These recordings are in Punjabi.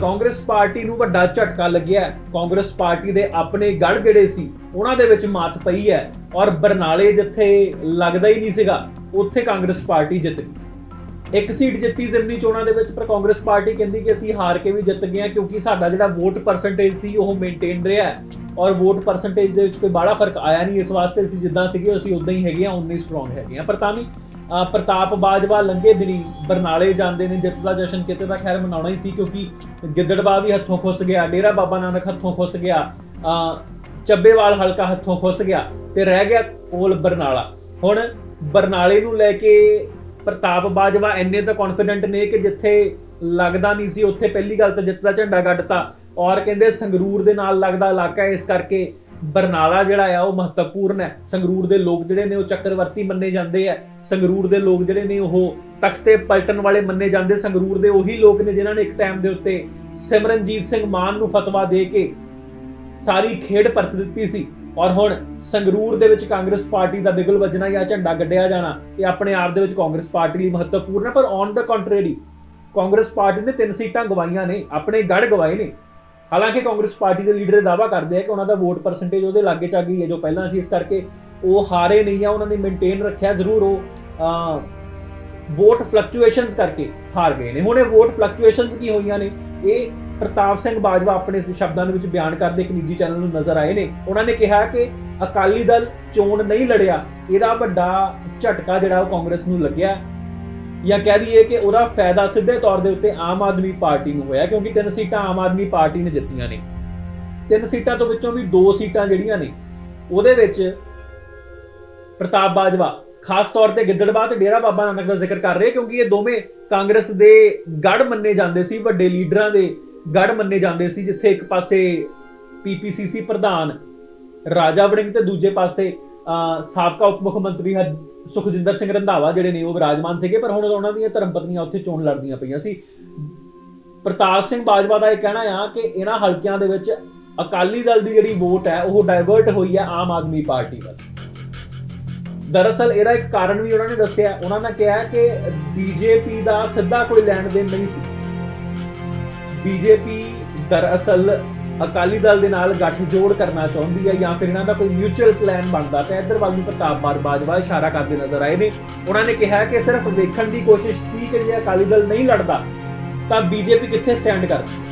ਕਾਂਗਰਸ ਪਾਰਟੀ ਨੂੰ ਵੱਡਾ ਝਟਕਾ ਲੱਗਿਆ ਕਾਂਗਰਸ ਪਾਰਟੀ ਦੇ ਆਪਣੇ ਗੜ ਜਿਹੜੇ ਸੀ, ਉਹਨਾਂ ਦੇ ਵਿੱਚ ਮਾਤ ਪਈ ਹੈ ਔਰ ਬਰਨਾਲੇ ਜਿੱਥੇ ਲੱਗਦਾ ਹੀ ਨਹੀਂ ਸੀਗਾ, ਉੱਥੇ ਕਾਂਗਰਸ ਪਾਰਟੀ ਜਿੱਤ ਗਈ। ਇੱਕ ਸੀਟ ਜਿੱਤੀ ਜ਼ਿਮਨੀ ਚੋਣਾਂ ਦੇ ਵਿੱਚ, ਪਰ ਕਾਂਗਰਸ ਪਾਰਟੀ ਕਹਿੰਦੀ ਕਿ ਅਸੀਂ ਹਾਰ ਕੇ ਵੀ ਜਿੱਤ ਗਏ ਹਾਂ ਕਿਉਂਕਿ ਸਾਡਾ ਜਿਹੜਾ ਵੋਟ ਪਰਸੈਂਟੇਜ ਸੀ, ਉਹ ਮੇਨਟੇਨ ਰਿਹਾ ਔਰ ਵੋਟ ਪਰਸੈਂਟੇਜ ਦੇ ਵਿੱਚ ਕੋਈ ਬਾਹਲਾ ਫ਼ਰਕ ਆਇਆ ਨਹੀਂ। ਇਸ ਵਾਸਤੇ ਅਸੀਂ ਜਿੱਦਾਂ ਸੀਗੇ, ਅਸੀਂ ਉਦਾਂ ਹੀ ਹੈਗੇ ਆ ਉਨੇ ਸਟਰੋਂਗ ਹੈਗੇ ਆ ਪਰ ਤਾਂ ਵੀ ਪ੍ਰਤਾਪ ਬਾਜਵਾ ਲੰਗੇ ਦਿਨੀ ਬਰਨਾਲੇ ਜਾਂਦੇ ਨੇ, ਜਿੱਤ ਦਾ ਜਸ਼ਨ ਕਿਤੇ ਤਾਂ ਖੈਰ ਮਨਾਉਣਾ ਹੀ ਸੀ ਕਿਉਂਕਿ ਗਿੱਦੜਬਾ ਵੀ ਹੱਥੋਂ ਖੁੱਸ ਗਿਆ, ਡੇਰਾ ਬਾਬਾ ਨਾਨਕ ਹੱਥੋਂ ਖੁੱਸ ਗਿਆ ਚੱਬੇਵਾਲ ਹਲਕਾ ਹੱਥੋਂ ਖੁੱਸ ਗਿਆ ਤੇ ਰਹਿ ਗਿਆ ਕੋਲ ਬਰਨਾਲਾ। ਹੁਣ ਬਰਨਾਲੇ ਨੂੰ ਲੈ ਕੇ ਪ੍ਰਤਾਪ ਬਾਜਵਾ ਇੰਨੇ ਤਾਂ ਕੌਨਫੀਡੈਂਟ ਨੇ ਕਿ ਜਿੱਥੇ ਲੱਗਦਾ ਨਹੀਂ ਸੀ, ਉੱਥੇ ਪਹਿਲੀ ਗੱਲ ਤਾਂ ਜਿੱਤ ਦਾ ਝੰਡਾ ਗੱਡਤਾ ਔਰ ਕਹਿੰਦੇ ਸੰਗਰੂਰ ਦੇ ਨਾਲ ਲੱਗਦਾ ਇਲਾਕਾ ਇਸ ਕਰਕੇ ਬਰਨਾਲਾ ਜਿਹੜਾ ਆ, ਉਹ ਮਹੱਤਵਪੂਰਨ ਹੈ। ਸੰਗਰੂਰ ਦੇ ਲੋਕ ਜਿਹੜੇ ਨੇ ਉਹ ਚੱਕਰਵਰਤੀ ਮੰਨੇ ਜਾਂਦੇ ਆ। ਸੰਗਰੂਰ ਦੇ ਲੋਕ ਜਿਹੜੇ ਨੇ ਉਹ ਤਖਤੇ ਪਲਟਣ ਵਾਲੇ ਮੰਨੇ ਜਾਂਦੇ। ਸੰਗਰੂਰ ਦੇ ਉਹੀ ਲੋਕ ਨੇ ਜਿਨ੍ਹਾਂ ਨੇ ਇੱਕ ਟਾਈਮ ਦੇ ਉੱਤੇ ਸਿਮਰਨਜੀਤ ਸਿੰਘ ਮਾਨ ਨੂੰ ਫਤਵਾ ਦੇ ਕੇ ਸਾਰੀ ਖੇਡ ਪਰਤ ਦਿੱਤੀ ਸੀ। ਔਰ ਹੁਣ ਸੰਗਰੂਰ ਦੇ ਵਿੱਚ ਕਾਂਗਰਸ ਪਾਰਟੀ ਦਾ ਬਿਗਲ ਵੱਜਣਾ ਜਾਂ ਝੰਡਾ ਗੱਡਿਆ ਜਾਣਾ, ਇਹ ਆਪਣੇ ਆਪ ਦੇ ਵਿੱਚ ਕਾਂਗਰਸ ਪਾਰਟੀ ਲਈ ਮਹੱਤਵਪੂਰਨ ਹੈ। ਪਰ on the contrary Congress party ਨੇ ਤਿੰਨ ਸੀਟਾਂ ਗਵਾਈਆਂ ਨੇ, ਆਪਣੇ ਗੜ ਗਵਾਏ ਨੇ। ਹਾਲਾਂਕਿ ਕਾਂਗਰਸ ਪਾਰਟੀ ਦੇ ਲੀਡਰ ਇਹ ਕਰਦੇ ਆ ਕਿ ਉਹਨਾਂ ਦਾ ਵੋਟ ਪਰਸੈਂਟੇਜ ਉਹਦੇ ਲਾਗੇ ਚ ਗਈ ਹੈ, ਜੋ ਪਹਿਲਾਂ ਸੀ, ਇਸ ਕਰਕੇ ਉਹ ਹਾਰੇ ਨਹੀਂ ਆ, ਉਹਨਾਂ ਨੇ ਮੇਨਟੇਨ ਰੱਖਿਆ, ਜ਼ਰੂਰ ਉਹ ਵੋਟ ਫਲਕਚੁਏਸ਼ਨਸ ਕਰਕੇ ਹਾਰ ਗਏ ਨੇ। ਹੁਣ ਇਹ ਵੋਟ ਫਲਕਚੁਏਸ਼ਨਸ ਕੀ ਹੋਈਆਂ ਨੇ? ਇਹ ਪ੍ਰਤਾਪ ਸਿੰਘ ਬਾਜਵਾ ਆਪਣੇ ਸ਼ਬਦਾਂ ਦੇ ਵਿੱਚ ਬਿਆਨ ਕਰਦੇ ਇੱਕ ਨਿੱਜੀ ਚੈਨਲ ਨੂੰ ਨਜ਼ਰ ਆਏ ਨੇ। ਉਹਨਾਂ ਨੇ ਕਿਹਾ ਕਿ ਅਕਾਲੀ ਦਲ ਚੋਣ ਨਹੀਂ ਲੜਿਆ, ਇਹਦਾ ਵੱਡਾ ਝਟਕਾ ਜਿਹੜਾ ਉਹ ਕਾਂਗਰਸ ਨੂੰ ਲੱਗਿਆ। ਜਾਂ ਕਹਿ ਦਈਏ ਕਿ ਉਹਦਾ ਫਾਇਦਾ ਸਿੱਧੇ ਤੌਰ ਦੇ ਉੱਤੇ ਆਮ ਆਦਮੀ ਪਾਰਟੀ ਨੂੰ ਹੋਇਆ ਕਿਉਂਕਿ ਤਿੰਨ ਸੀਟਾਂ ਆਮ ਆਦਮੀ ਪਾਰਟੀ ਨੇ ਜਿੱਤੀਆਂ ਨੇ। ਤਿੰਨ ਸੀਟਾਂ ਤੋਂ ਵਿੱਚੋਂ ਵੀ ਦੋ ਸੀਟਾਂ ਜਿਹੜੀਆਂ ਨੇ ਉਹਦੇ ਵਿੱਚ ਪ੍ਰਤਾਪ ਬਾਜਵਾ ਖਾਸ ਤੌਰ ਤੇ ਗਿੱਦੜਬਾਹ ਤੇ ਡੇਰਾ ਬਾਬਾ ਨਾਨਕ ਦਾ ਜ਼ਿਕਰ ਕਰ ਰਹੇ ਕਿਉਂਕਿ ਇਹ ਦੋਵੇਂ ਕਾਂਗਰਸ ਦੇ ਗੜ ਮੰਨੇ ਜਾਂਦੇ ਸੀ ਵੱਡੇ ਲੀਡਰਾਂ ਦੇ ਗੜ ਮੰਨੇ ਜਾਂਦੇ ਸੀ ਜਿੱਥੇ ਇੱਕ ਪਾਸੇ ਪੀਪੀਸੀਸੀ ਪ੍ਰਧਾਨ ਰਾਜਾ ਵੜਿੰਗ ਤੇ ਦੂਜੇ ਪਾਸੇ ਅਹ, ਸਾਬਕਾ ਉਪ ਮੁੱਖ ਮੰਤਰੀ ਸੁਖਜਿੰਦਰ ਸਿੰਘ ਰੰਧਾਵਾ ਜਿਹੜੇ ਨੇ ਉਹ ਵਿਰਾਜਮਾਨ ਸੀਗੇ, ਪਰ ਹੁਣ ਉਹਨਾਂ ਦੀਆਂ ਧਰਮ ਪਤਨੀਆਂ ਉੱਥੇ ਚੋਣ ਲੜਦੀਆਂ ਪਈਆਂ ਸੀ। ਪ੍ਰਤਾਪ ਸਿੰਘ ਬਾਜਵਾ ਦਾ ਇਹ ਕਹਿਣਾ ਆ ਕਿ ਇਹਨਾਂ ਹਲਕਿਆਂ ਦੇ ਵਿੱਚ ਅਕਾਲੀ ਦਲ ਦੀ ਜਿਹੜੀ ਵੋਟ ਹੈ, ਉਹ ਡਾਇਵਰਟ ਹੋਈ ਹੈ ਆਮ ਆਦਮੀ ਪਾਰਟੀ ਵੱਲ। ਦਰਅਸਲ ਇਹਦਾ ਇੱਕ ਕਾਰਨ ਵੀ ਉਹਨਾਂ ਨੇ ਦੱਸਿਆ। ਉਹਨਾਂ ਨੇ ਕਿਹਾ ਕਿ ਬੀਜੇਪੀ ਦਾ ਸਿੱਧਾ ਕੋਈ ਲੈਣ ਦੇਣ ਨਹੀਂ ਸੀ। ਬੀਜੇਪੀ ਦਰਅਸਲ ਅਕਾਲੀ ਦਲ ਦੇ ਨਾਲ ਗੱਠਜੋੜ ਕਰਨਾ ਚਾਹੁੰਦੀ ਹੈ ਜਾਂ ਫਿਰ ਇਹਨਾਂ ਦਾ ਕੋਈ ਮਿਊਚੁਅਲ ਪਲਾਨ ਬਣਦਾ ਪਿਆ ਇੱਧਰ ਵੱਲ ਨੂੰ ਪ੍ਰਤਾਪ ਬਾਰ ਬਾਜਵਾ ਇਸ਼ਾਰਾ ਕਰਦੇ ਨਜ਼ਰ ਆਏ ਨੇ। ਉਹਨਾਂ ਨੇ ਕਿਹਾ ਕਿ ਸਿਰਫ ਵੇਖਣ ਦੀ ਕੋਸ਼ਿਸ਼ ਸੀ ਕਿ ਜੇ ਅਕਾਲੀ ਦਲ ਨਹੀਂ ਲੜਦਾ, ਤਾਂ ਬੀਜੇਪੀ ਕਿੱਥੇ ਸਟੈਂਡ ਕਰਦੀ?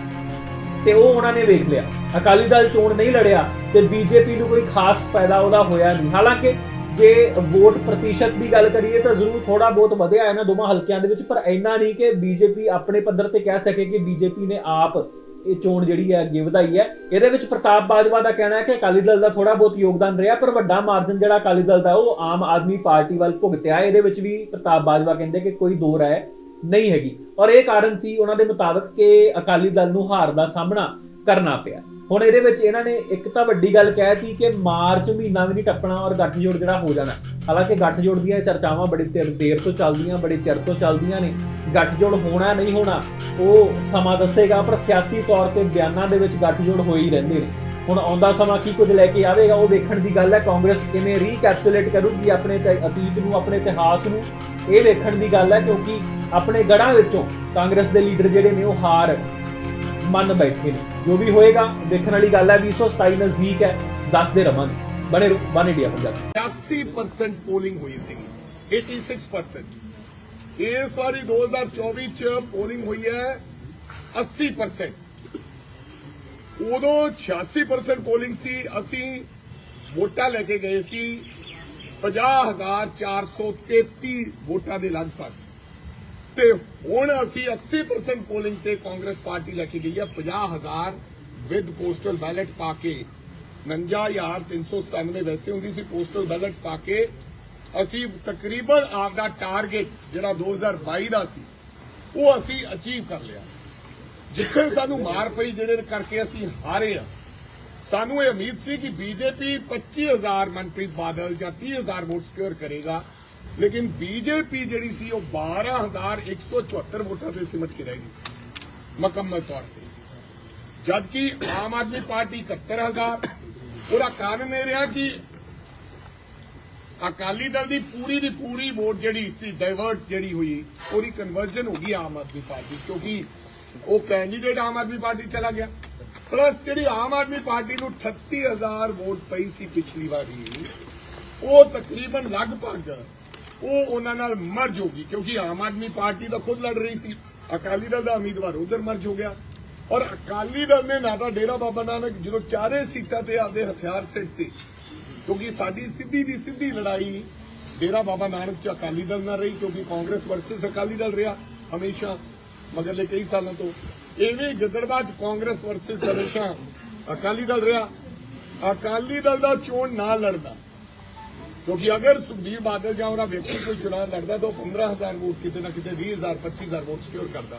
ਤੇ ਉਹ ਉਹਨਾਂ ਨੇ ਵੇਖ ਲਿਆ। ਅਕਾਲੀ ਦਲ ਚੋਣ ਨਹੀਂ ਲੜਿਆ ਤੇ ਬੀਜੇਪੀ ਨੂੰ ਕੋਈ ਖਾਸ ਫਾਇਦਾ ਉਹਦਾ ਹੋਇਆ ਨਹੀਂ। ਹਾਲਾਂਕਿ ਜੇ ਵੋਟ ਪ੍ਰਤੀਸ਼ਤ ਦੀ ਗੱਲ ਕਰੀਏ ਤਾਂ ਜ਼ਰੂਰ ਥੋੜਾ ਬਹੁਤ ਵਧਿਆ ਇਹਨਾਂ ਦੋਵਾਂ ਹਲਕਿਆਂ ਦੇ ਵਿੱਚ, ਪਰ ਇੰਨਾ ਨਹੀਂ ਕਿ ਬੀਜੇਪੀ ਆਪਣੇ ਪੱਧਰ ਤੇ ਕਹਿ ਸਕੇ ਕਿ ਬੀਜੇਪੀ ਨੇ ਆਪ ਇਹ ਚੋਣ ਜਿਹੜੀ ਹੈ ਅੱਗੇ ਵਧਾਈ ਹੈ। ਇਹਦੇ ਵਿੱਚ ਪ੍ਰਤਾਪ ਬਾਜਵਾ ਦਾ ਕਹਿਣਾ ਹੈ ਕਿ ਅਕਾਲੀ ਦਲ ਦਾ ਥੋੜਾ ਬਹੁਤ ਯੋਗਦਾਨ ਰਿਹਾ, ਪਰ ਵੱਡਾ ਮਾਰਜਨ ਜਿਹੜਾ ਅਕਾਲੀ ਦਲ ਦਾ, ਉਹ ਆਮ ਆਦਮੀ ਪਾਰਟੀ ਵੱਲ ਭੁਗਤਿਆ। ਇਹਦੇ ਵਿੱਚ ਵੀ ਪ੍ਰਤਾਪ ਬਾਜਵਾ ਕਹਿੰਦੇ ਕਿ ਕੋਈ ਦੋ ਰਾਏ ਨਹੀਂ ਹੈਗੀ। ਔਰ ਇਹ ਕਾਰਨ ਸੀ ਉਹਨਾਂ ਦੇ ਮੁਤਾਬਕ ਕਿ ਅਕਾਲੀ ਦਲ ਨੂੰ ਹਾਰ ਦਾ ਸਾਹਮਣਾ ਕਰਨਾ ਪਿਆ। ਹੁਣ ਇਹਦੇ ਵਿੱਚ ਇਹਨਾਂ ਨੇ ਇੱਕ ਤਾਂ ਵੱਡੀ ਗੱਲ ਕਹਿਤੀ ਕਿ ਮਾਰਚ ਮਹੀਨਾ ਵੀ ਨਹੀਂ ਟੱਪਣਾ ਔਰ ਗੱਠਜੋੜ ਜਿਹੜਾ ਹੋ ਜਾਣਾ। ਹਾਲਾਂਕਿ ਗੱਠਜੋੜ ਦੀਆਂ ਚਰਚਾਵਾਂ ਬੜੀ ਦੇਰ ਤੋਂ ਚੱਲਦੀਆਂ, ਬੜੇ ਚਿਰ ਤੋਂ ਚੱਲਦੀਆਂ ਨੇ। ਗੱਠਜੋੜ ਹੋਣਾ ਨਹੀਂ ਹੋਣਾ, ਉਹ ਸਮਾਂ ਦੱਸੇਗਾ, ਪਰ ਸਿਆਸੀ ਤੌਰ ਤੇ ਬਿਆਨਾਂ ਦੇ ਵਿੱਚ ਗੱਠਜੋੜ ਹੋਏ ਹੀ ਰਹਿੰਦੇ ਨੇ। ਹੁਣ ਆਉਂਦਾ ਸਮਾਂ ਕੀ ਕੁਝ ਲੈ ਕੇ ਆਵੇਗਾ, ਉਹ ਵੇਖਣ ਦੀ ਗੱਲ ਹੈ। ਕਾਂਗਰਸ ਕਿਵੇਂ ਰੀਕੈਪਚੁਲੇਟ ਕਰੂਗੀ ਆਪਣੇ ਅਤੀਤ ਨੂੰ, ਆਪਣੇ ਇਤਿਹਾਸ ਨੂੰ? ਇਹ ਵੇਖਣ ਦੀ ਗੱਲ ਹੈ ਕਿਉਂਕਿ ਆਪਣੇ ਗੜਾਂ ਵਿੱਚੋਂ ਕਾਂਗਰਸ ਦੇ ਲੀਡਰ ਜਿਹੜੇ ਨੇ ਉਹ ਹਾਰ ਮੰਨ ਬੈਠੇ ਨੇ। ਜੋ ਵੀ ਹੋਏਗਾ, ਦੇਖਣ ਵਾਲੀ ਗੱਲ ਹੈ 2027 ਨਜ਼ਦੀਕ ਹੈ, ਦੱਸਦੇ ਰਵਾਂਗੇ। ਬਣੇ ਰਹੋ ਬਨ ਇੰਡੀਆ ਪੰਜਾਬ। 80% ਪੋਲਿੰਗ ਹੋਈ ਸੀ। 86% ਇਸ ਵਾਰੀ 2024 ਚ ਪੋਲਿੰਗ ਹੋਈ ਹੈ 80% ਉਦੋਂ 86% ਪੋਲਿੰਗ ਸੀ, ਅਸੀਂ ਵੋਟਾਂ ਲੈ ਕੇ ਗਏ ਸੀ। 50433 ਵੋਟਾਂ ਦੇ ਲਗਭਗ। ਤੇ ਹੁਣ ਅਸੀਂ 80% ਪੋਲਿੰਗ ਤੇ ਕਾਂਗਰਸ ਪਾਰਟੀ ਲੈ ਕੇ ਗਈ ਹੈ। 50000 ਵਿਦ ਪੋਸਟਲ ਬੈਲਟ ਪਾ ਕੇ 59397 ਵੈਸੇ ਹੁੰਦੀ ਸੀ ਪੋਸਟਲ ਬੈਲਟ ਪਾ ਕੇ, ਅਸੀਂ ਤਕਰੀਬਨ ਆਪਦਾ ਟਾਰਗੇਟ ਜਿਹੜਾ 2022 ਦਾ ਸੀ, ਉਹ ਅਸੀਂ ਅਚੀਵ ਕਰ ਲਿਆ। ਜਿੱਥੇ ਸਾਨੂੰ ਮਾਰ ਪਈ ਜਿਹੜੇ ਕਰਕੇ ਅਸੀਂ ਹਾਰੇ ਆ ਸਾਨੂੰ ਇਹ ਉਮੀਦ ਸੀ ਕਿ ਬੀਜੇਪੀ 25000 ਮਨਪ੍ਰੀਤ ਬਾਦਲ ਜਾਂ 30000 ਵੋਟ ਸਕੋਰ ਕਰੇਗਾ। ਲੇਕਿਨ ਬੀਜੇਪੀ ਜਿਹੜੀ ਸੀ ਉਹ 12174 ਵੋਟਾਂ ਤੇ ਸਿਮਟ ਕੇ ਰਹਿ ਗਈ, ਮੁਕੰਮਲ ਤੌਰ ਤੇ। ਜਦਕਿ ਆਮ ਆਦਮੀ ਪਾਰਟੀ 71000 ਉਹਦਾ ਕਾਰਨ ਇਹ ਰਿਹਾ ਕਿ ਅਕਾਲੀ ਦਲ ਦੀ ਪੂਰੀ ਦੀ ਪੂਰੀ ਵੋਟ ਜਿਹੜੀ ਸੀ ਡਾਇਵਰਟ ਜਿਹੜੀ ਹੋਈ, ਉਹਦੀ ਕਨਵਰਜਨ ਹੋ ਗਈ ਆਮ ਆਦਮੀ ਪਾਰਟੀ, ਕਿਉਂਕਿ ਉਹ ਕੈਂਡੀਡੇਟ ਆਮ ਆਦਮੀ ਪਾਰਟੀ ਚਲਾ ਗਿਆ। ਪਲੱਸ ਜਿਹੜੀ ਆਮ ਆਦਮੀ ਪਾਰਟੀ ਨੂੰ 38000 ਵੋਟ ਪਈ ਸੀ ਪਿਛਲੀ ਵਾਰੀ, ਉਹ ਤਕਰੀਬਨ ਲਗਭਗ ਉਹ ਉਹਨਾਂ ਨਾਲ ਮਰਜ ਹੋ ਗਈ ਕਿਉਂਕਿ ਆਮ ਆਦਮੀ ਪਾਰਟੀ ਦਾ ਖੁਦ ਲੜ ਰਹੀ ਸੀ। ਅਕਾਲੀ ਦਲ ਦਾ ਉਮੀਦਵਾਰ ਉਧਰ ਮਰਜ ਹੋ ਗਿਆ। ਔਰ ਅਕਾਲੀ ਦਲ ਨੇ ਨਾ ਤਾਂ ਡੇਰਾ ਬਾਬਾ ਨਾਨਕ ਜਦੋਂ ਚਾਰੇ ਸੀਟਾਂ ਤੇ ਆਪਦੇ ਹਥਿਆਰ ਸਿੱਟ ਤੇ, ਕਿਉਂਕਿ ਸਾਡੀ ਸਿੱਧੀ ਦੀ ਸਿੱਧੀ ਲੜਾਈ ਡੇਰਾ ਬਾਬਾ ਨਾਨਕ ਚ ਅਕਾਲੀ ਦਲ ਨਾਲ ਰਹੀ, ਕਿਉਂਕਿ ਕਾਂਗਰਸ ਵਰਸਸ ਅਕਾਲੀ ਦਲ ਰਿਹਾ ਹਮੇਸ਼ਾ ਮਗਰਲੇ ਕਈ ਸਾਲਾਂ ਤੋਂ। ਇਵੇਂ ਗਿੱਦੜਬਾਦ ਚ ਕਾਂਗਰਸ ਵਰਸਸ ਹਮੇਸ਼ਾ ਅਕਾਲੀ ਦਲ ਰਿਹਾ। ਅਕਾਲੀ ਦਲ ਦਾ ਚੋਣ ਨਾ ਲੜਦਾ। ਕਿਉਂਕਿ ਅਗਰ ਸੁਖਬੀਰ ਬਾਦਲ ਜਾਂ ਉਹਨਾਂ ਵਿਅਕਤੀ ਕੋਈ ਚੁਣਾਵ ਲੜਦਾ ਤਾਂ ਉਹ 15000 ਵੋਟ ਕਿਤੇ ਨਾ ਕਿਤੇ 20000 25000 ਵੋਟ ਸਿਕਿਉਰ ਕਰਦਾ।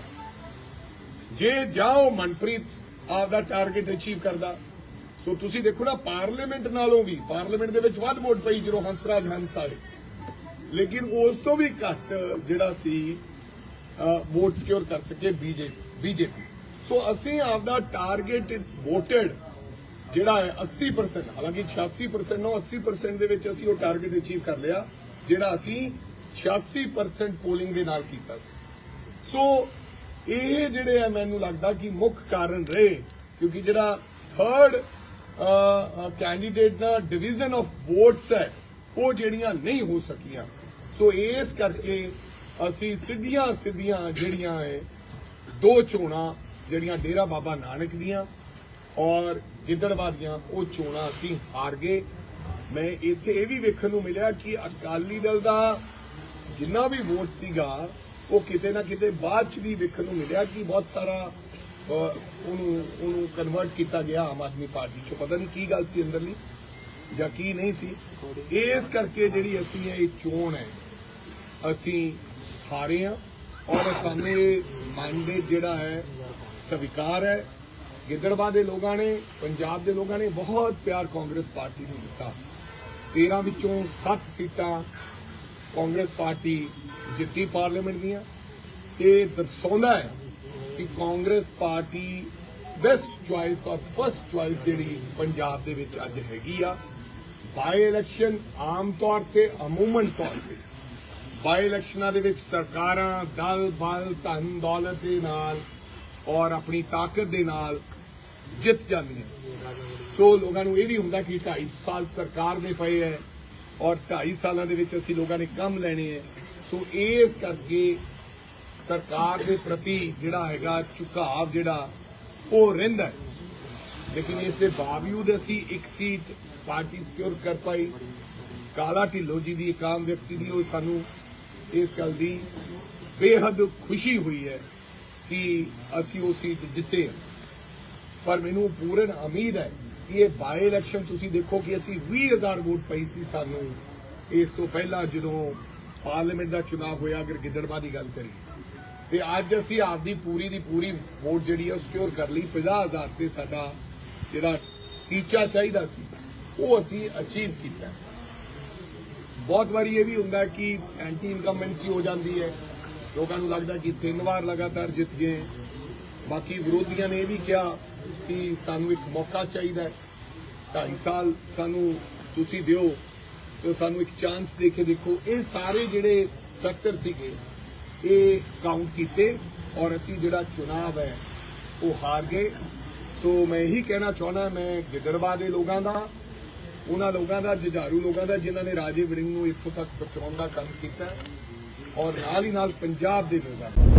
ਜੇ ਜਾਓ ਮਨਪ੍ਰੀਤ ਆਪਦਾ ਟਾਰਗੇਟ ਅਚੀਵ ਕਰਦਾ। ਸੋ ਤੁਸੀਂ ਦੇਖੋ ਨਾ, ਪਾਰਲੀਮੈਂਟ ਨਾਲੋਂ ਵੀ, ਪਾਰਲੀਮੈਂਟ ਦੇ ਵਿੱਚ ਵੱਧ ਵੋਟ ਪਈ ਜਦੋਂ ਹੰਸਰਾਜ ਹੰਸ ਆਏ। ਲੇਕਿਨ ਉਸ ਤੋਂ ਵੀ ਘੱਟ ਜਿਹੜਾ ਸੀ ਵੋਟ ਸਿਕਿਉਰ ਕਰ ਸਕੇ ਬੀਜੇਪੀ ਬੀਜੇਪੀ। ਸੋ ਅਸੀਂ ਆਪਦਾ ਟਾਰਗੇਟ ਵੋਟਡ ਜਿਹੜਾ ਹੈ 80% ਹਾਲਾਂਕਿ 86% ਨੂੰ 80% ਦੇ ਵਿੱਚ ਅਸੀਂ ਉਹ ਟਾਰਗੇਟ ਅਚੀਵ ਕਰ ਲਿਆ, ਜਿਹੜਾ ਅਸੀਂ 86% ਪੋਲਿੰਗ ਦੇ ਨਾਲ ਕੀਤਾ ਸੀ। ਸੋ ਇਹ ਜਿਹੜੇ ਆ, ਮੈਨੂੰ ਲੱਗਦਾ ਕਿ ਮੁੱਖ ਕਾਰਨ ਰਹੇ, ਕਿਉਂਕਿ ਜਿਹੜਾ ਥਰਡ ਕੈਂਡੀਡੇਟ ਦਾ ਡਿਵੀਜ਼ਨ ਆਫ ਵੋਟਸ ਹੈ, ਉਹ ਜਿਹੜੀਆਂ ਨਹੀਂ ਹੋ ਸਕੀਆਂ। ਸੋ ਇਸ ਕਰਕੇ ਅਸੀਂ ਸਿੱਧੀਆਂ ਸਿੱਧੀਆਂ ਜਿਹੜੀਆਂ ਹੈ, ਦੋ ਚੋਣਾਂ, ਜਿਹੜੀਆਂ ਡੇਰਾ ਬਾਬਾ ਨਾਨਕ ਦੀਆਂ ਔਰ ਗਿੱਦੜਵਾ ਦੀਆਂ ਉਹ ਚੋਣਾਂ ਅਸੀਂ ਹਾਰ ਗਏ ਮੈਂ ਇੱਥੇ ਇਹ ਵੀ ਵੇਖਣ ਨੂੰ ਮਿਲਿਆ ਕਿ ਅਕਾਲੀ ਦਲ ਦਾ ਜਿੰਨਾ ਵੀ ਵੋਟ ਸੀਗਾ, ਉਹ ਕਿਤੇ ਨਾ ਕਿਤੇ ਬਾਅਦ ਚ ਵੀ ਵੇਖਣ ਨੂੰ ਮਿਲਿਆ ਕਿ ਬਹੁਤ ਸਾਰਾ ਉਹਨੂੰ ਉਹਨੂੰ ਕਨਵਰਟ ਕੀਤਾ ਗਿਆ ਆਮ ਆਦਮੀ ਪਾਰਟੀ ਚ। ਪਤਾ ਨਹੀਂ ਕੀ ਗੱਲ ਸੀ ਅੰਦਰਲੀ ਜਾਂ ਕੀ ਨਹੀਂ ਸੀ। ਇਸ ਕਰਕੇ ਜਿਹੜੀ ਅਸੀਂ ਇਹ ਚੋਣ ਹੈ, ਅਸੀਂ ਹਾਰੇ ਹਾਂ ਔਰ ਸਾਨੂੰ ਇਹ ਮੈਂਡੇਟ ਜਿਹੜਾ ਹੈ, ਸਵੀਕਾਰ ਹੈ। ਗਿੱਦੜਬਾਹ ਦੇ ਲੋਕਾਂ ਨੇ, ਪੰਜਾਬ ਦੇ ਲੋਕਾਂ ਨੇ ਬਹੁਤ ਪਿਆਰ ਕਾਂਗਰਸ ਪਾਰਟੀ ਨੂੰ ਦਿੱਤਾ। 13 ਵਿੱਚੋਂ 7 ਸੀਟਾਂ ਕਾਂਗਰਸ ਪਾਰਟੀ ਜਿੱਤੀ ਪਾਰਲੀਮੈਂਟ ਦੀਆਂ। ਇਹ ਦਰਸਾਉਂਦਾ ਹੈ ਕਿ ਕਾਂਗਰਸ ਪਾਰਟੀ ਬੈਸਟ ਚੁਆਇਸ ਔਰ ਫਰਸਟ ਚੁਆਇਸ ਜਿਹੜੀ ਪੰਜਾਬ ਦੇ ਵਿੱਚ ਅੱਜ ਹੈਗੀ ਆ ਬਾਈ ਇਲੈਕਸ਼ਨ ਆਮ ਤੌਰ ਤੇ, ਅਮੂਮਨ ਤੌਰ ਤੇ ਬਾਈ ਇਲੈਕਸ਼ਨਾਂ ਦੇ ਵਿੱਚ ਸਰਕਾਰਾਂ ਦਲ ਬਲ ਧਨ ਦੌਲਤ ਦੇ ਨਾਲ ਔਰ ਆਪਣੀ ਤਾਕਤ ਦੇ ਨਾਲ ਜਿੱਤ ਜਾਂਦੀਆਂ ਸੋ ਲੋਕਾਂ ਨੂੰ ਇਹ ਵੀ ਹੁੰਦਾ ਕਿ 2.5 ਸਾਲ ਸਰਕਾਰ ਦੇ ਪਏ ਹੈ ਔਰ 2.5 ਸਾਲਾਂ ਦੇ ਵਿੱਚ ਅਸੀਂ ਲੋਕਾਂ ਨੇ ਕੰਮ ਲੈਣੇ ਹੈ। ਸੋ ਇਸ ਕਰਕੇ ਸਰਕਾਰ ਦੇ ਪ੍ਰਤੀ ਜਿਹੜਾ ਹੈਗਾ ਝੁਕਾਵ ਜਿਹੜਾ, ਉਹ ਰਹਿੰਦਾ ਲੇਕਿਨ ਇਸ ਦੇ ਬਾਵਜੂਦ ਅਸੀਂ ਇੱਕ ਸੀਟ ਪਾਰਟੀ ਸਿਕਿਉਰ ਕਰ ਪਾਈ। ਕਾਲਾ ਢਿੱਲੋਂ ਜੀ ਦੀ ਇੱਕ ਆਮ ਵਿਅਕਤੀ ਦੀ ਉਹ ਸਾਨੂੰ ਇਸ ਗੱਲ ਦੀ ਬੇਹੱਦ ਖੁਸ਼ੀ ਹੋਈ ਹੈ ਕਿ ਅਸੀਂ ਉਹ ਸੀਟ ਜਿੱਤੇ ਪਰ ਮੈਨੂੰ ਪੂਰਨ ਉਮੀਦ ਹੈ ਕਿ ਇਹ ਬਾਈ ਇਲੈਕਸ਼ਨ ਤੁਸੀਂ ਦੇਖੋ ਕਿ ਅਸੀਂ 20000 ਵੋਟ ਪਈ ਸੀ ਸਾਨੂੰ। ਇਸ ਤੋਂ ਪਹਿਲਾਂ ਜਦੋਂ ਪਾਰਲੀਮੈਂਟ ਦਾ ਚੋਣ ਹੋਇਆ, ਅਗਰ ਗਿੱਦੜਬਾ ਦੀ ਗੱਲ ਕਰੀਏ, ਤੇ ਅੱਜ ਅਸੀਂ ਆਪਦੀ ਪੂਰੀ ਦੀ ਪੂਰੀ ਵੋਟ ਜਿਹੜੀ ਹੈ ਸਿਕਿਉਰ ਕਰ ਲਈ। 50000 ਤੇ ਸਾਡਾ ਜਿਹੜਾ ਟੀਚਾ ਚਾਹੀਦਾ ਸੀ, ਉਹ ਅਸੀਂ ਅਚੀਵ ਕੀਤਾ। ਬਹੁਤ ਵਾਰੀ ਇਹ ਵੀ ਹੁੰਦਾ ਕਿ ਐਂਟੀ ਇਨਕਮਬੈਂਸੀ ਹੋ ਜਾਂਦੀ ਹੈ। ਲੋਕਾਂ ਨੂੰ ਲੱਗਦਾ ਕਿ ਤਿੰਨ ਵਾਰ ਲਗਾਤਾਰ ਜਿੱਤ ਗਏ। ਬਾਕੀ ਵਿਰੋਧੀਆਂ ਨੇ ਇਹ ਵੀ ਕਿਹਾ ਕਿ ਸਾਨੂੰ ਇੱਕ ਮੌਕਾ ਚਾਹੀਦਾ ਹੈ। 2.5 ਸਾਲ ਸਾਨੂੰ ਤੁਸੀਂ ਦਿਓ ਤੇ ਸਾਨੂੰ ਇੱਕ ਚਾਂਸ ਦੇ ਕੇ ਦੇਖੋ। ਇਹ ਸਾਰੇ ਜਿਹੜੇ ਫੈਕਟਰ ਸੀਗੇ, ਇਹ ਕਾਊਂਟ ਕੀਤੇ ਔਰ ਅਸੀਂ ਜਿਹੜਾ ਚੁਣਾਵ ਹੈ, ਉਹ ਹਾਰ ਗਏ। ਸੋ ਮੈਂ ਇਹੀ ਕਹਿਣਾ ਚਾਹੁੰਦਾ, ਮੈਂ ਗਿੱਦੜਬਾਹ ਦੇ ਲੋਕਾਂ ਦਾ, ਉਹਨਾਂ ਲੋਕਾਂ ਦਾ, ਜੁਝਾਰੂ ਲੋਕਾਂ ਦਾ, ਜਿਨ੍ਹਾਂ ਨੇ ਰਾਜੇ ਵੜਿੰਗ ਨੂੰ ਇੱਥੋਂ ਤੱਕ ਪਹੁੰਚਾਉਣ ਦਾ ਕੰਮ ਕੀਤਾ ਔਰ ਨਾਲ ਹੀ ਨਾਲ ਪੰਜਾਬ ਦੇ ਲੋਕਾਂ ਦਾ।